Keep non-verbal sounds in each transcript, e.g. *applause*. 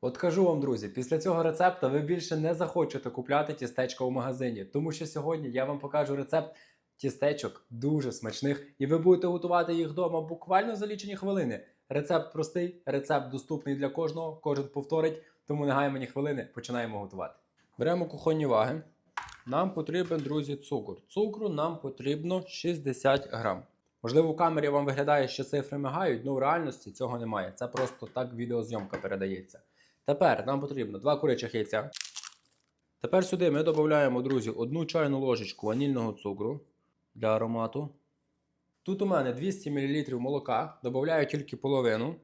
От кажу вам, друзі, після цього рецепта ви більше не захочете купляти тістечка у магазині, тому що сьогодні я вам покажу рецепт тістечок дуже смачних, і ви будете готувати їх вдома буквально за лічені хвилини. Рецепт простий, рецепт доступний для кожного, кожен повторить, тому не гаємо ні хвилини, починаємо готувати. Беремо кухонні ваги. Нам потрібен, друзі, цукор. Цукру нам потрібно 60 грам. Можливо, в камері вам виглядає, що цифри мигають, але в реальності цього немає. Це просто так відеозйомка передається. Тепер нам потрібно 2 курячих яйця. Тепер сюди ми додаємо, друзі, одну чайну ложечку ванільного цукру для аромату. Тут у мене 200 мл молока, додаю тільки половину.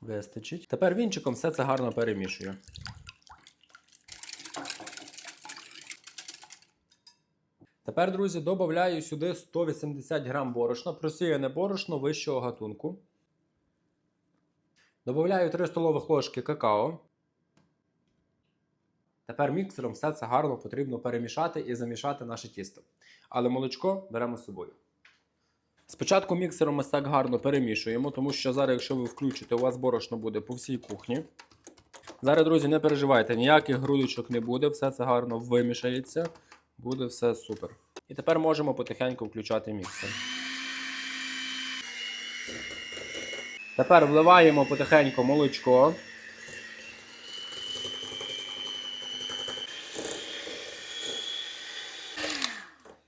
Вистачить. Тепер вінчиком все це гарно перемішую. Тепер, друзі, додаю сюди 180 грам борошна, просіяне борошно вищого гатунку. Добавляю 3 столових ложки какао. Тепер міксером все це гарно потрібно перемішати і замішати наше тісто. Але молочко беремо з собою. Спочатку міксером ми так гарно перемішуємо, тому що зараз, якщо ви включите, у вас борошно буде по всій кухні. Зараз, друзі, не переживайте, ніяких грудочок не буде, все це гарно вимішається, буде все супер. І тепер можемо потихеньку включати міксер. Тепер вливаємо потихеньку молочко.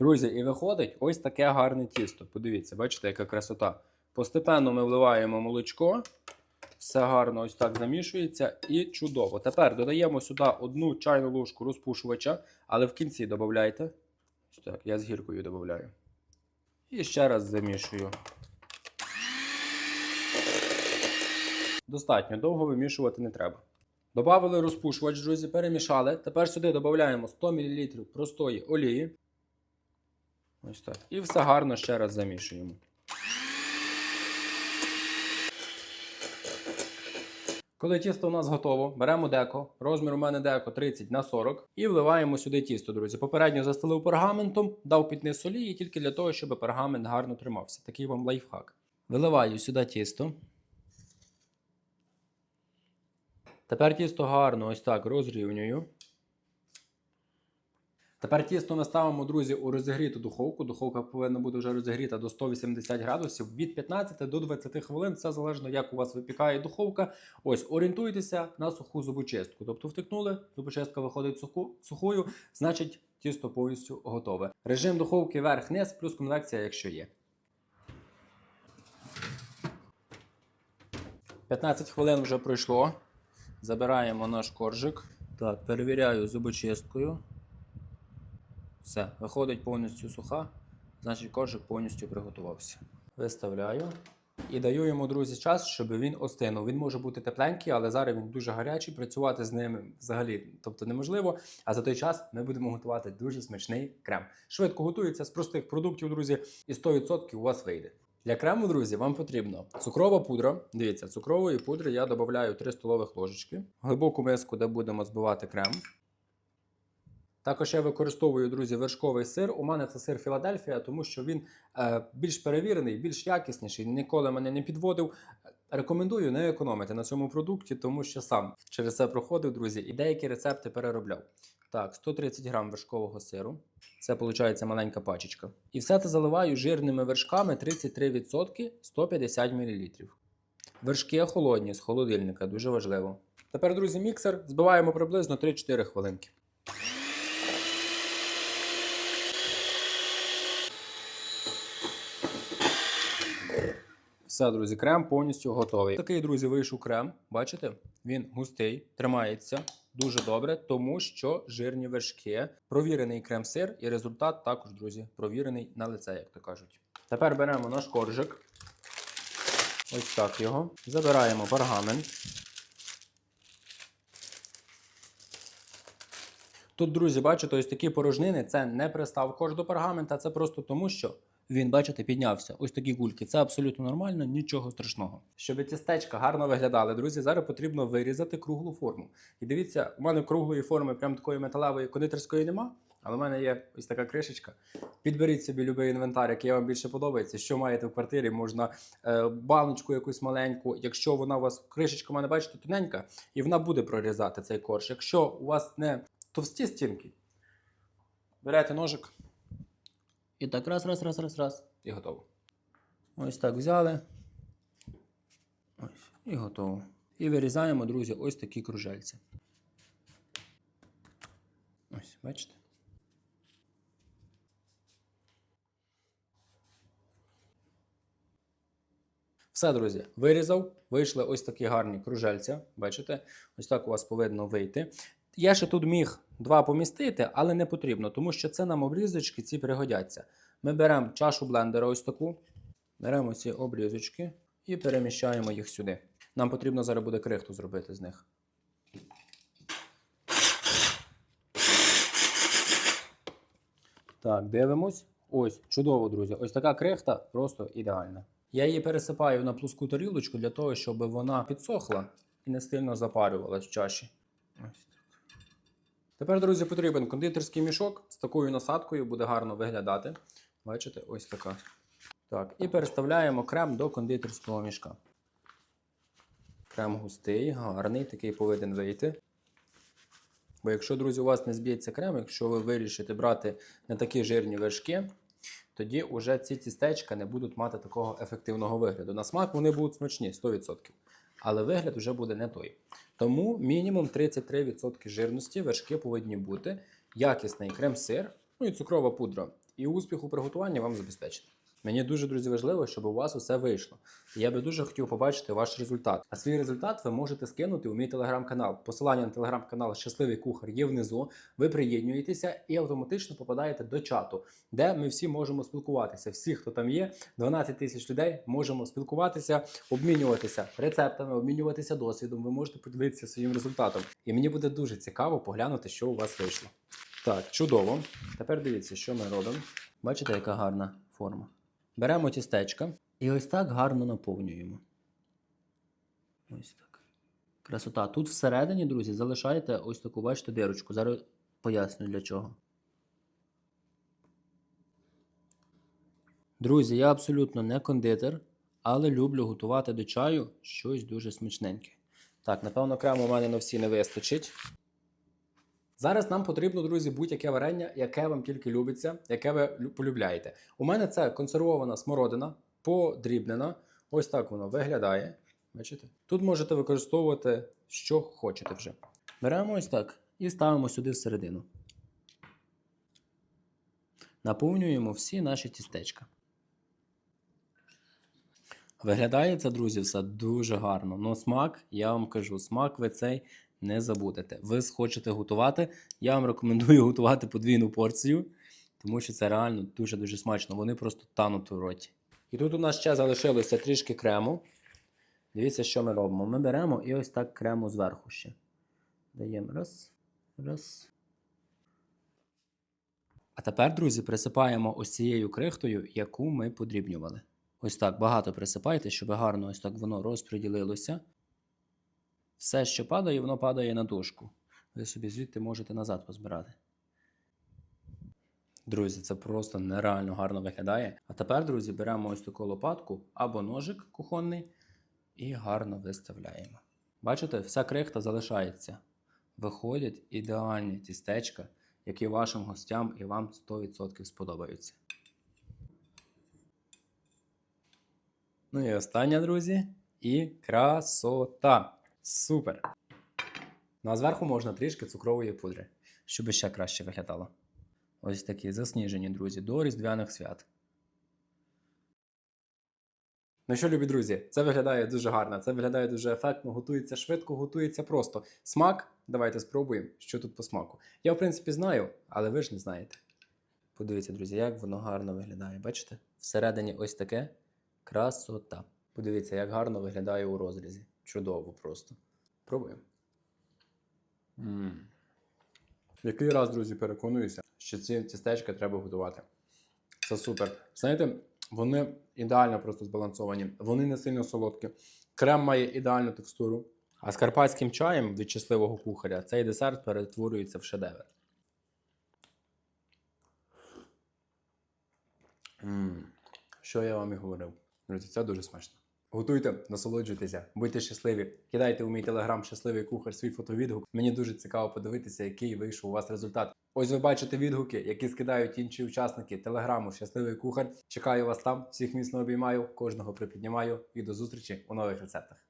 Друзі, і виходить ось таке гарне тісто. Подивіться, бачите, яка красота. Постепенно ми вливаємо молочко. Все гарно ось так замішується і чудово. Тепер додаємо сюди одну чайну ложку розпушувача, але в кінці додавайте. Ось так, я з гіркою додаю. І ще раз замішую. Достатньо довго вимішувати не треба. Добавили розпушувач, друзі, перемішали. Тепер сюди додаємо 100 мл простої олії. Ось так. І все гарно ще раз замішуємо. Коли тісто у нас готово, беремо деко. Розмір у мене деко 30 на 40 і вливаємо сюди тісто, друзі. Попередньо застелив пергаментом, дав підниз олії тільки для того, щоб пергамент гарно тримався. Такий вам лайфхак. Виливаю сюди тісто. Тепер тісто гарно ось так розрівнюю. Тепер тісто ми ставимо, друзі, у розігріту духовку. Духовка повинна бути вже розігріта до 180 градусів від 15 до 20 хвилин. Це залежно, як у вас випікає духовка. Ось орієнтуйтеся на суху зубочистку. Тобто втикнули, зубочистка виходить суху, сухою, значить тісто повністю готове. Режим духовки верх-низ, плюс конвекція, якщо є. 15 хвилин вже пройшло. Забираємо наш коржик. Так, перевіряю зубочисткою. Все, виходить повністю суха, значить коржик повністю приготувався. Виставляю і даю йому, друзі, час, щоб він остинув. Він може бути тепленький, але зараз він дуже гарячий. Працювати з ним взагалі тобто неможливо. А за той час ми будемо готувати дуже смачний крем. Швидко готується з простих продуктів, друзі, і 100% у вас вийде. Для крему, друзі, вам потрібно цукрова пудра. Дивіться, цукрової пудри я додаю 3 столових ложечки, глибоку миску, де будемо збивати крем. Також я використовую, друзі, вершковий сир. У мене це сир Філадельфія, тому що він е, більш перевірений, більш якісніший. Ніколи мене не підводив. Рекомендую не економити на цьому продукті, тому що сам через це проходив, друзі, і деякі рецепти переробляв. Так, 130 грам вершкового сиру. Це виходить маленька пачечка. І все це заливаю жирними вершками 33% 150 мл. Вершки холодні з холодильника, дуже важливо. Тепер, друзі, міксер збиваємо приблизно 3-4 хвилинки. Все, друзі, крем повністю готовий. Такий, друзі, вийшов крем. Бачите? Він густий, тримається дуже добре, тому що жирні вершки. Провірений крем-сир, і результат також, друзі, провірений на лице, як то кажуть. Тепер беремо наш коржик. Ось так його. Забираємо пергамент. Тут, друзі, бачите, ось такі порожнини це не приставка до пергамента, це просто тому, що він, бачите, піднявся. Ось такі гульки. Це абсолютно нормально, нічого страшного. Щоб тістечка гарно виглядали, друзі, зараз потрібно вирізати круглу форму. І дивіться, у мене круглої форми, прям такої металевої кондитерської нема. Але в мене є ось така кришечка. Підберіть собі будь-який інвентар, який вам більше подобається. Що маєте в квартирі, можна е, баночку якусь маленьку. Якщо вона у вас кришечка, в мене бачите, тоненька, і вона буде прорізати цей корж. Якщо у вас не товсті стінки, берете ножик. І так раз, раз, раз, раз, раз. І готово. Ось так взяли. Ось, і готово. І вирізаємо, друзі, ось такі кружельці. Ось, бачите? Все, друзі, вирізав. Вийшли ось такі гарні кружельця. Бачите? Ось так у вас повинно вийти. Я ще тут міг два помістити, але не потрібно, тому що це нам обрізочки ці пригодяться. Ми беремо чашу блендера, ось таку, беремо ці обрізочки і переміщаємо їх сюди. Нам потрібно зараз буде крихту зробити з них. Так, дивимось. Ось, чудово, друзі. Ось така крихта просто ідеальна. Я її пересипаю на плоску тарілочку для того, щоб вона підсохла і не сильно запарювалась в чаші. Ось. Тепер, друзі, потрібен кондитерський мішок з такою насадкою, буде гарно виглядати. Бачите, ось така. Так, і переставляємо крем до кондитерського мішка. Крем густий, гарний, такий повинен вийти. Бо якщо, друзі, у вас не зб'ється крем, якщо ви вирішите брати не такі жирні вершки, тоді вже ці тістечка не будуть мати такого ефективного вигляду. На смак вони будуть смачні 100%. Але вигляд вже буде не той. Тому мінімум 33% жирності вершки повинні бути, якісний крем-сир, ну і цукрова пудра. І успіх у приготуванні вам забезпечить. Мені дуже друзі важливо, щоб у вас усе вийшло. Я би дуже хотів побачити ваш результат. А свій результат ви можете скинути у мій телеграм-канал. Посилання на телеграм-канал Щасливий кухар є внизу. Ви приєднуєтеся і автоматично попадаєте до чату, де ми всі можемо спілкуватися. Всі, хто там є, 12 тисяч людей, можемо спілкуватися, обмінюватися рецептами, обмінюватися досвідом. Ви можете поділитися своїм результатом. І мені буде дуже цікаво поглянути, що у вас вийшло. Так, чудово. Тепер дивіться, що ми робимо. Бачите, яка гарна форма. Беремо тістечка і ось так гарно наповнюємо. Ось так. Красота. Тут всередині, друзі, залишаєте ось таку, бачите, дирочку. Зараз поясню для чого. Друзі, я абсолютно не кондитер, але люблю готувати до чаю щось дуже смачненьке. Так, напевно, крему у мене на всі не вистачить. Зараз нам потрібно, друзі, будь-яке варення, яке вам тільки любиться, яке ви полюбляєте. У мене це консервована смородина, подрібнена. Ось так воно виглядає. Бачите? Тут можете використовувати, що хочете вже. Беремо ось так і ставимо сюди всередину. Наповнюємо всі наші тістечка. Виглядає це, друзі, все дуже гарно. Ну, смак, я вам кажу, смак ви цей не забудете. Ви схочете готувати. Я вам рекомендую *laughs* готувати подвійну порцію, тому що це реально дуже-дуже смачно. Вони просто тануть у роті. І тут у нас ще залишилося трішки крему. Дивіться, що ми робимо. Ми беремо і ось так крему зверху ще. Даємо раз, раз. А тепер, друзі, присипаємо ось цією крихтою, яку ми подрібнювали. Ось так багато присипайте, щоб гарно ось так воно розподілилося. Все, що падає, воно падає на дошку. Ви собі звідти можете назад позбирати. Друзі, це просто нереально гарно виглядає. А тепер, друзі, беремо ось таку лопатку або ножик кухонний і гарно виставляємо. Бачите, вся крихта залишається. Виходять ідеальні тістечка, які вашим гостям і вам 100% сподобаються. Ну і останнє, друзі, і красота. Супер! Ну а зверху можна трішки цукрової пудри, щоб ще краще виглядало. Ось такі засніжені, друзі, до Різдвяних свят. Ну що, любі друзі, це виглядає дуже гарно, це виглядає дуже ефектно, готується швидко, готується просто. Смак, давайте спробуємо, що тут по смаку. Я, в принципі, знаю, але ви ж не знаєте. Подивіться, друзі, як воно гарно виглядає. Бачите? Всередині ось таке красота. Подивіться, як гарно виглядає у розрізі. Чудово просто. Пробуємо. м Який раз, друзі, переконуюся, що ці тістечка треба готувати. Це супер. Знаєте, вони ідеально просто збалансовані, вони не сильно солодкі. Крем має ідеальну текстуру. А з карпатським чаєм від щасливого кухаря цей десерт перетворюється в шедевр. М, Що я вам і говорив. Друзі, це дуже смачно. Готуйте, насолоджуйтеся, будьте щасливі. Кидайте у мій телеграм щасливий кухар свій фотовідгук. Мені дуже цікаво подивитися, який вийшов у вас результат. Ось ви бачите відгуки, які скидають інші учасники телеграму Щасливий кухар. Чекаю вас там. Всіх міцно обіймаю, кожного припіднімаю і до зустрічі у нових рецептах.